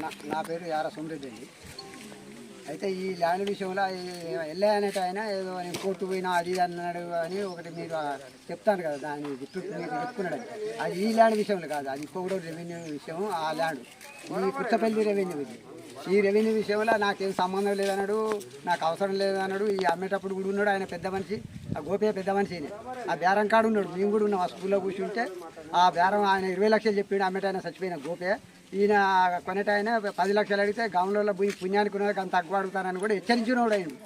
నా నా పేరు యార సుమరెడ్డి. అండి అయితే ఈ ల్యాండ్ విషయంలో ఎల్ఐ అనేట ఆయన ఏదో నేను కోర్టు పోయినా అది అన్నాడు అని ఒకటి మీరు చెప్తాను కదా దాని చెప్పి మీరు చెప్పుకున్నాడు. అది. ఈ ల్యాండ్ విషయంలో కాదు అది కూడా రెవెన్యూ విషయం ఆ ల్యాండ్. ఈ కుత్తపల్లి రెవెన్యూ ఇది. ఈ రెవెన్యూ విషయంలో నాకేం సంబంధం లేదన్నాడు నాకు అవసరం లేదన్నాడు ఈ అమ్మేటప్పుడు కూడా ఉన్నాడు ఆయన పెద్ద మనిషి ఆ గోపే పెద్ద మనిషి ఆ బేరం కాడు ఉన్నాడు మేము కూడా ఉన్నాం ఆ స్కూల్లో కూర్చుంటే. ఆ బేరం ఆయన ఇరవై లక్షలు చెప్పిండు అమ్మేట ఆయన చచ్చిపోయిన గోపే. ఈయన కొనేట ఆయన పది లక్షలు అడిగితే గౌన్లలో పోయి పుణ్యానికి ఉన్నది అంత తక్కువ అడుగుతానని కూడా హెచ్చరించినోడు అయ్యిండు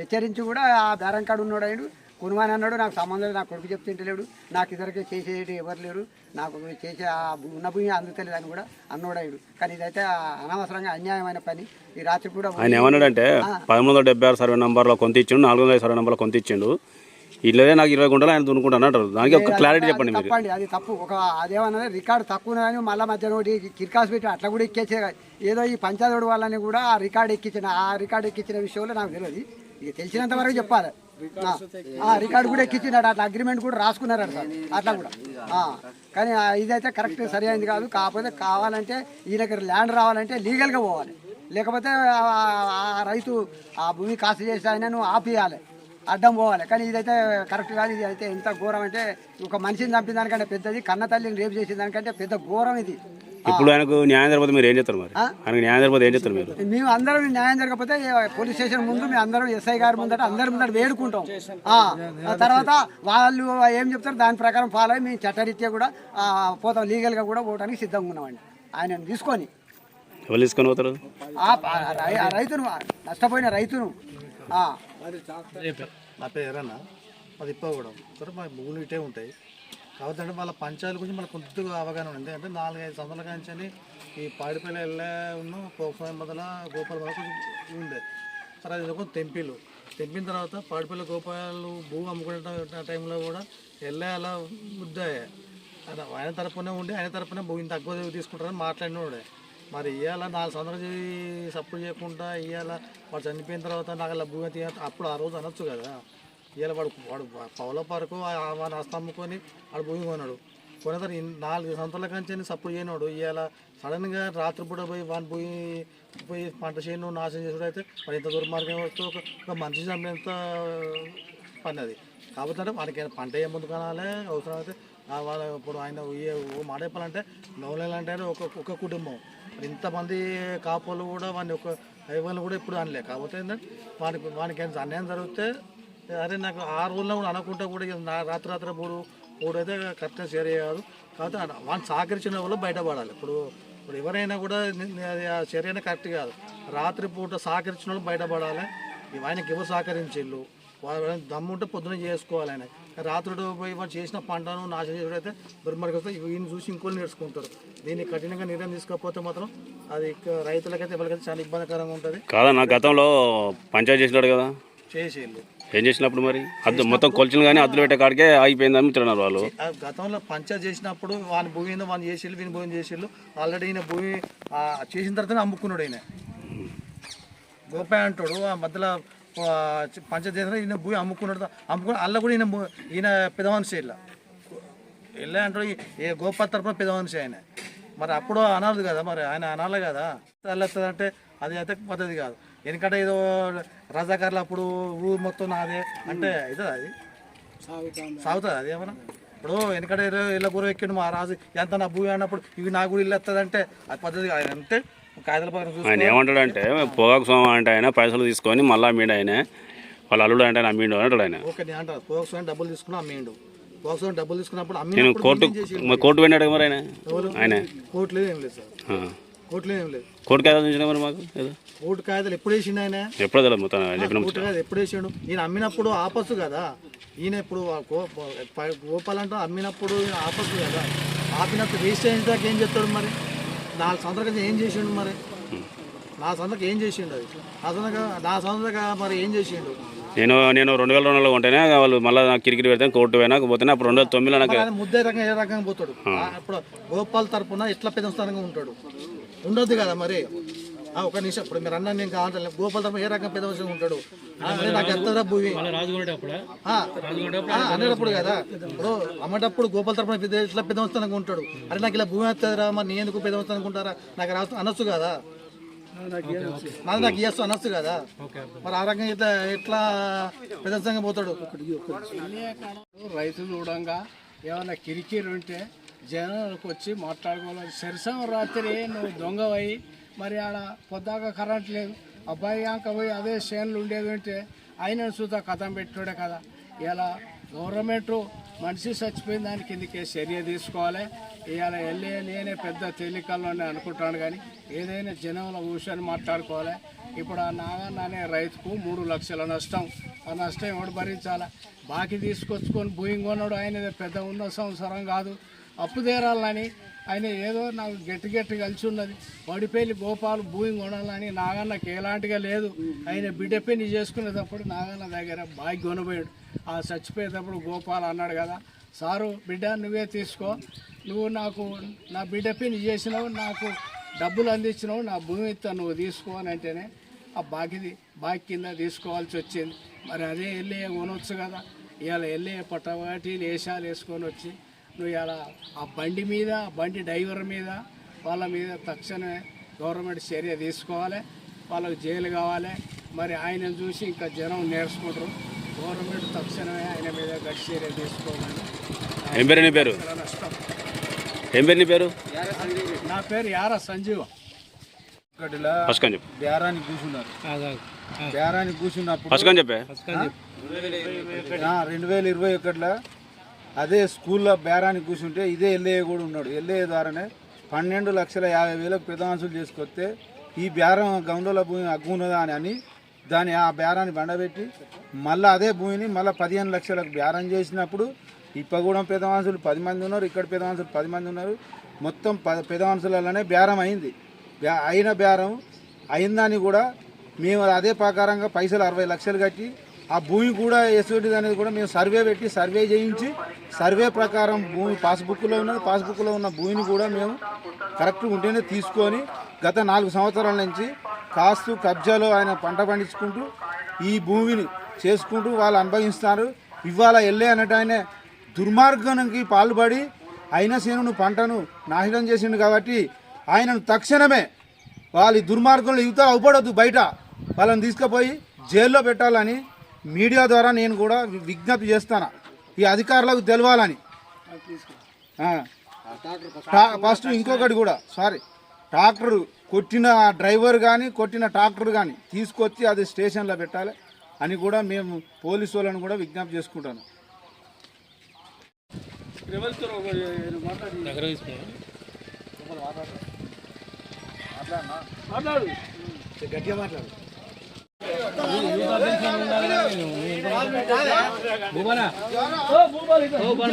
హెచ్చరించి కూడా ఆ బేరం కాడు ఉన్నాడు అయ్యిండు కొనుమని అన్నాడు నాకు సంబంధం లేదు నాకు కొడుకు చెప్తుంటలేడు. నాకు ఇద్దరికి చేసేటి ఎవరు లేరు. నాకు చేసే ఆ ఉన్న భూమి అందుతలేదు అని కూడా అన్నోడాయుడు కానీ ఇదైతే అనవసరంగా అన్యాయమైన పని. ఈ రాత్రి కూడా ఆయన ఏమన్నాడంటే పదమూడు వందల డెబ్బై ఆరు సర్వే నెంబర్లో కొంత ఇచ్చిండు నాలుగు వందల సర్వే నెంబర్లో కొంత ఇచ్చిండు. ఇల్లదే నాకు ఇరవై గుంటలు ఆయన దున్నుకుంటాను అంటారు. దానికి ఒక క్లారిటీ చెప్పండి మీరు. తప్పండి అది తప్పు. ఒక అదేమన్నది రికార్డు తక్కువ ఉన్నదని మళ్ళీ మధ్యలో ఒకటి కిర్కాస్ పెట్టి అట్లా కూడా ఎక్కేసే ఏదో ఈ పంచాయతీ వాళ్ళని కూడా ఆ రికార్డు ఎక్కించిన ఆ రికార్డు ఎక్కించిన విషయంలో నాకు తెలియదు. ఇక తెలిసినంత వరకు చెప్పాలి. రికార్డు కూడా ఎక్కించినాడు అట్లా అగ్రిమెంట్ కూడా రాసుకున్నారట సార్ అట్లా కూడా. కానీ ఇదైతే కరెక్ట్ సరి అయింది కాదు. కాకపోతే కావాలంటే ఈ దగ్గర ల్యాండ్ రావాలంటే లీగల్గా పోవాలి. లేకపోతే ఆ- ఆ రైతు ఆ భూమి కాసు చేసి ఆయనను ఆపియాలి. అడ్డం పోవాలి. కానీ ఇదైతే కరెక్ట్ కాదు. ఇది అయితే ఎంత ఘోరం అంటే ఒక మనిషిని చంపిన దానికంటే పెద్దది కన్న తల్లిని రేపు చేసిన దానికంటే పెద్ద ఘోరం ఇది. ఇప్పుడు ఆయనకు న్యాయం జరిగిపోతే మీరు ఏం చేస్తారు మరి? ఆయనకు న్యాయం జరిగిపోతే ఏం చేస్తారు మీరు? మేము అందరం న్యాయం జరగకపోతే పోలీస్ స్టేషన్ ముందు మేము అందరం ఎస్ఐ గారి ముందట అందరి ముందట వేడుకుంటాం. తర్వాత వాళ్ళు ఏం చెప్తారు? దాని ప్రకారం ఫాలో అయ్యి మేము చట్టరీత్యా కూడా పోతాం. లీగల్గా కూడా పోవడానికి సిద్ధంగా ఉన్నామండి. ఆయనను తీసుకొని. ఎవరు తీసుకొని పోతారు? రైతును నష్టపోయిన రైతును. ఆ, నా పేరు ఎర్రన్న మాది ఇప్పగూడెం. సరే మా భూములు ఇటే ఉంటాయి. కాబట్టి అంటే వాళ్ళ పంచాయతీ గురించి మనకు కొద్దిగా అవగాహన ఉంది. అంటే నాలుగైదు సంవత్సరాల కాంచి ఈ పాడిపల్లి వెళ్ళే ఉన్న పోక్సాయం బదుల గోపాల కొంచెం ఉండే. సరే అది ఒక తెంపిలు తెంపిన తర్వాత పాడిపల్లి గోపాలు భూ అమ్ముకునే టైంలో కూడా వెళ్ళే అలా ముద్దాయి. ఆయన ఆయన తరపునే ఉండి ఆయన తరపునే భూ ఇంత తక్కువ తీసుకుంటారని మాట్లాడినోడే. మరి ఇవాళ నాలుగు సంవత్సరాలు సపోర్ట్ చేయకుండా ఇవాళ వాడు చనిపోయిన తర్వాత నాకు అలా భూమి అప్పుడు ఆ రోజు అనొచ్చు కదా. ఇవాళ వాడు వాడు పౌల పరకు వాడు అస్తమ్ముకొని అమ్ముకొని వాడు భూమి కొన్నాడు. కొన్న తర్వాత నాలుగు సంవత్సరాల కంచి సపోర్ట్ చేయనోడు. ఇవాళ సడన్గా రాత్రిపూట పోయి వాడిని పోయి పోయి పంట చేయను నాశనం చేసుడు అయితే వాడు ఎంత దుర్మార్గం వస్తే ఒక మనిషి చంపినంత పని అది. కాబట్టి అంటే వాడికి పంట ఏ ముందు కొనాలి అవసరం అయితే వాళ్ళ ఇప్పుడు ఆయన ఏ మాట చెప్పాలంటే నవలేలు అంటే ఒక ఒక కుటుంబం. ఇంతమంది కాపులు కూడా వాడిని ఒక దైవాన్ని కూడా ఇప్పుడు అనలే. కాకపోతే ఏంటంటే వానికి వానికి ఏమైనా అన్యాయం జరిగితే అరే నాకు ఆ రోజుల్లో కూడా అనకుండా కూడా నా రాత్రి రాత్రి మూడు మూడు అయితే కరెక్ట్గా షేర్ చేయదు. కాకపోతే వాడిని సహకరించిన వాళ్ళు బయటపడాలి. ఇప్పుడు ఇప్పుడు ఎవరైనా కూడా ని- చర్య కరెక్ట్ కాదు. రాత్రి పూట సహకరించిన వాళ్ళు బయటపడాలి. ఆయనకి ఎవరు సహకరించిళ్ళు? వాళ్ళు దమ్ము ఉంటే పొద్దున చేసుకోవాలి ఆయన. రాత్రుడు పోయి వాళ్ళు చేసిన పంటను నాశనం చేయడైతే దుర్మార్గత ఈయన చూసి ఇంకోళ్ళు నేర్చుకుంటారు. దీన్ని కఠినంగా నిర్ణయం తీసుకోకపోతే మాత్రం అది రైతులకైతే ఎవరికైతే చాలా ఇబ్బందికరంగా ఉంటుంది. కాదన్న గతంలో పంచాయతీ చేసినాడు కదా? చేసేళ్ళు ఏం చేసినప్పుడు మరి? అద్దు మొత్తం కొలిచిన కానీ అద్దులు పెట్టే కాడికే ఆగిపోయిందని తిన్నారు వాళ్ళు. గతంలో పంచాయతీ చేసినప్పుడు వాని భూమి మీద వాని చేసిళ్ళు వీని భూమి చేసిళ్ళు. ఆల్రెడీ ఈయన భూమి చేసిన తర్వాత అమ్ముకున్నాడు ఈయన. గోపాయ అంటాడు ఆ మధ్యలో పంచాయతీ ఈయన భూమి అమ్ముకున్నాడు అమ్ముకుని అల్ల కూడా ఈయన ఈయన పెదమనిషి ఇలా వెళ్ళా అంటాడు ఈ- ఏ గోపాల్ తరపున పెదమనిషి ఆయన. మరి అప్పుడు అనాలి కదా మరి ఆయన అనాలి కదా. అంటే అది అయితే పద్ధతి కాదు. ఎందుకంటే ఏదో రజాకారులు అప్పుడు ఊరు మొత్తం నాదే అంటే అవుతుంది అది? సాగుతుంది. అది ఏమన్నా? ఇప్పుడు వెనకడ ఇళ్ళ గుర ఎక్కిండు మా రాజు ఎంత నా భూమి అన్నప్పుడు ఇవి నా కూడా ఇల్లు వస్తుంది అంటే అది పద్ధతి కాదు. అంటే ఆయన ఏమంటాడంటే పొగాకు సోమ అంటే ఆయన పైసలు తీసుకొని మళ్ళీ అమ్మిండు ఆయన. వాళ్ళ అల్లుడు అంటే ఆయన అమ్మిండు అంటాడు ఆయన. డబ్బులు పోక్సో అని డబ్బులు తీసుకున్నప్పుడు నేను కోర్టు కోర్టు పోయినాడు మరి ఆయన? ఆయన. ఏం లేదు సార్. కోర్టులో ఏం లేదు. కోర్టు చూసినా మరి మాకు? కోర్టు కాయదలు ఎప్పుడు వేసిండు ఆయన? ఎప్పుడో మొత్తం చెప్పిన కోర్టు ఎప్పుడు వేసిండు? ఈయన అమ్మినప్పుడు ఆపస్సు కదా. ఈయన ఇప్పుడు ఆ గో- ప- గోపాల్ అంటే అమ్మినప్పుడు ఆపస్సు కదా. ఆపినప్పుడు రిజిస్టర్ అయిన దాకా ఏం చెప్తాడు మరి? నాలుగు సంవత్సరాల క్రితం ఏం చేసిండు మరి? నా సంతకు ఏం చేసిండు అది? నా సంతక నా సంతక మరి ఏం చేసిండు? నేను నేను రెండు వేల రెండు వందలు కొంటేనే వాళ్ళు మళ్ళీ నాకు కిరికిరి పెడితే కోర్టు పోయినా పోతేనే అప్పుడు రెండు వేల తొమ్మిదిలో నాకు ముద్దే రకంగా ఏ రకంగా పోతాడు? ఆ, ఇప్పుడు గోపాల్ తరపున ఎట్లా పెద్ద స్థానంగా ఉంటాడు. ఉండొద్దు కదా మరి? ఒక నిమిషం. ఇప్పుడు మీరు అన్న నేను కావాలి గోపాల తరపు ఏ రకం పెద్ద ఉంటాడు? నాకు ఎంత ఆ, అనేటప్పుడు కదా. ఇప్పుడు అమ్మటప్పుడు గోపాల తరపున పెద్ద ఇట్లా పెద్ద వస్తాను ఉంటాడు. అరే నాకు ఇలా భూమి వస్తుందిరా మరి నేను ఎందుకు పెద్ద వస్తాను అనుకుంటారా నాకు రాస్తు అనొచ్చు కదా. నాది నాకు ఇయ్యచ్చు అనొచ్చు కదా. మరి ఆ రకంగా ఇట్లా ఎట్లా పెద్ద పోతాడు? రైతు చూడంగా ఏమైనా కిరికిరి ఉంటే జనాలకు వచ్చి మాట్లాడుకోవాలి. సరిసం రాత్రి నువ్వు దొంగవై మరి ఆడ పొద్దాక కరెంట్ లేదు. అబ్బాయి ఆంక పోయి అదే చేనులు ఉండేది అంటే ఆయన చూత కథం పెట్టాడే కదా. ఇలా గవర్నమెంట్ మనిషి చచ్చిపోయిన దానికి కిందకే చర్య తీసుకోవాలి. ఇవాళ వెళ్ళే నేనే పెద్ద తేలికల్లోనే అనుకుంటాను కానీ ఏదైనా జనంలో కూర్చొని మాట్లాడుకోవాలి. ఇప్పుడు ఆ నాగన్న అనే రైతుకు మూడు లక్షల నష్టం. ఆ నష్టం ఎవడు భరించాలా? బాకీ తీసుకొచ్చుకొని భూమి కొన్నాడు. ఆయన పెద్ద ఉన్న సంవత్సరం కాదు. అప్పు తీరాలని ఆయన ఏదో నాకు గట్టి గట్టి కలిసి ఉన్నది. వడిపల్లి గోపాలు భూమి కొనాలని నాగన్నకి ఎలాంటిగా లేదు. ఆయన బిడ్డ పెళ్ళి చేసుకునేటప్పుడు నాగన్న దగ్గర బాగా కొనబోయాడు. ఆ చచ్చిపోయేటప్పుడు గోపాల్ అన్నాడు కదా సారు బిడ్డ నువ్వే తీసుకో. నువ్వు నాకు నా బిడ్డ పెళ్ళి చేసినావు నాకు డబ్బులు అందించినావు నా భూమి ఇస్తా నువ్వు తీసుకో అని అంటేనే ఆ బాకిది బాకి కింద తీసుకోవాల్సి వచ్చింది. మరి అదే వెళ్ళి కొనవచ్చు కదా. ఇవాళ వెళ్ళి పట్టవాటి లేషాలు వేసుకొని వచ్చి నువ్వు ఇలా ఆ బండి మీద ఆ బండి డ్రైవర్ మీద వాళ్ళ మీద తక్షణమే గవర్నమెంట్ చర్య తీసుకోవాలి. వాళ్ళకి జైలు కావాలి. మరి ఆయనను చూసి ఇంకా జనం నేర్చుకుంటారు. గవర్నమెంట్ తక్షణమే ఆయన మీద గట్టి చర్య తీసుకోవాలని ఏం పేరు నీ పేరు? ఏం పేరు నీ పేరు? నా పేరు యారా సంజీవ. ఒకటిలా బేరానికి కూర్చున్నారు. బేరానికి కూర్చున్నప్పుడు చెప్పే? రెండు వేల ఇరవై ఒకటిలో అదే స్కూల్లో బేరానికి కూర్చుంటే ఇదే ఎల్ఏ కూడా ఉన్నాడు. ఎల్ఏ ద్వారానే పన్నెండు లక్షల యాభై వేలకు పెదవాన్సులు చేసుకొస్తే ఈ బేరం గౌండల భూమి అగ్గున్నదా అని అని దాని ఆ బేరాన్ని బండబెట్టి మళ్ళీ అదే భూమిని మళ్ళీ పదిహేను లక్షలకు బేరం చేసినప్పుడు ఇప్పగూడెం పెదవాన్సులు పది మంది ఉన్నారు ఇక్కడ పెదవాన్సులు పది మంది ఉన్నారు. మొత్తం ప పెదవాన్సులలోనే బేరం అయింది. అయిన బేరం అయిందని కూడా మేము అదే ప్రకారంగా పైసలు అరవై లక్షలు కట్టి ఆ భూమి కూడా ఎటువంటిది అనేది కూడా మేము సర్వే పెట్టి సర్వే చేయించి సర్వే ప్రకారం భూమి పాస్బుక్లో ఉన్నది పాస్బుక్లో ఉన్న భూమిని కూడా మేము కరెక్ట్గా ఉంటేనే తీసుకొని గత నాలుగు సంవత్సరాల నుంచి కాస్తు కబ్జాలో ఆయన పంట పండించుకుంటూ ఈ భూమిని చేసుకుంటూ వాళ్ళు అనుభవిస్తారు ఇవాళ వెళ్ళే అన్నట్టు ఆయన దుర్మార్గానికి పాల్పడి అయినా సేనును పంటను నాశనం చేసిండు కాబట్టి ఆయనను తక్షణమే వాళ్ళ దుర్మార్గంలో యువత అవపడొద్దు బయట. వాళ్ళని తీసుకుపోయి జైల్లో పెట్టాలని మీడియా ద్వారా నేను కూడా విజ్ఞప్తి చేస్తాను. ఈ అధికారులకు తెలవాలని. ఫస్ట్ ఇంకొకటి కూడా సారీ. ట్రాక్టర్ కొట్టిన డ్రైవర్ కానీ కొట్టిన ట్రాక్టర్ కానీ తీసుకొచ్చి అది స్టేషన్లో పెట్టాలి అని కూడా మేము పోలీసు వాళ్ళని కూడా విజ్ఞప్తి చేసుకుంటాను. గట్టిగా మాట్లాడు. భూపాల భూపాల